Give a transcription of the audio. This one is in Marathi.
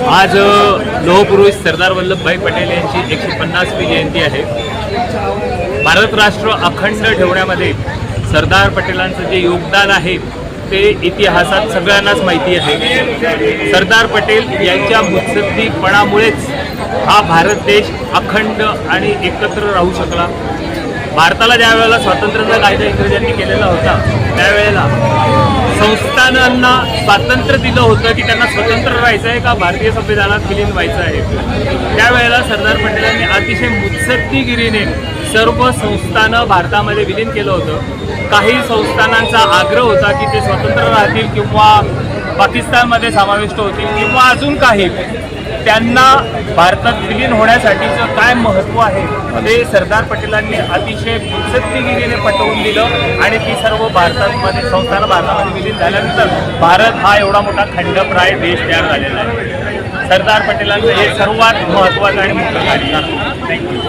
आज लोहपुरुष सरदार वल्लभभाई पटेल यांची एकशे पन्नासवी जयंती आहे. भारत राष्ट्र अखंड ठेवण्यामध्ये सरदार पटेलांचं जे योगदान आहे ते इतिहासात सगळ्यांनाच माहिती आहे. सरदार पटेल यांच्या मुत्सद्दीपणामुळेच हा भारत देश अखंड आणि एकत्र राहू शकला. भारताला ज्या वेळेला स्वातंत्र्याचा कायदा इंग्रजांनी केलेला होता त्यावेळेला संस्थानांना स्वातंत्र्य दिलं होतं की त्यांना स्वतंत्र राहायचं आहे का? भारतीय संविधानात विलीन व्हायचं आहे. त्यावेळेला सरदार पटेलांनी अतिशय मुत्सद्दीगिरीने सर्व संस्थानं भारतामध्ये विलीन केलं होतं. काही संस्थानांचा आग्रह होता की ते स्वतंत्र राहतील किंवा पाकिस्तानमध्ये समाविष्ट होतील किंवा अजून काही त्यांना भारतात विलीन होण्यासाठीचं काय महत्त्व आहे? ते सरदार पटेलांनी अतिशय मुत्सद्दीगिरीने पटवून दिलं आणि ती सर्व भारतामध्ये संस्थान भारतामध्ये विलीन झाल्यानंतर भारत हा एवढा मोठा खंडप्राय देश तयार झालेला आहे. सरदार पटेलांचं हे सर्वात महत्त्वाचं आणि मोठं कार्य थँक्यू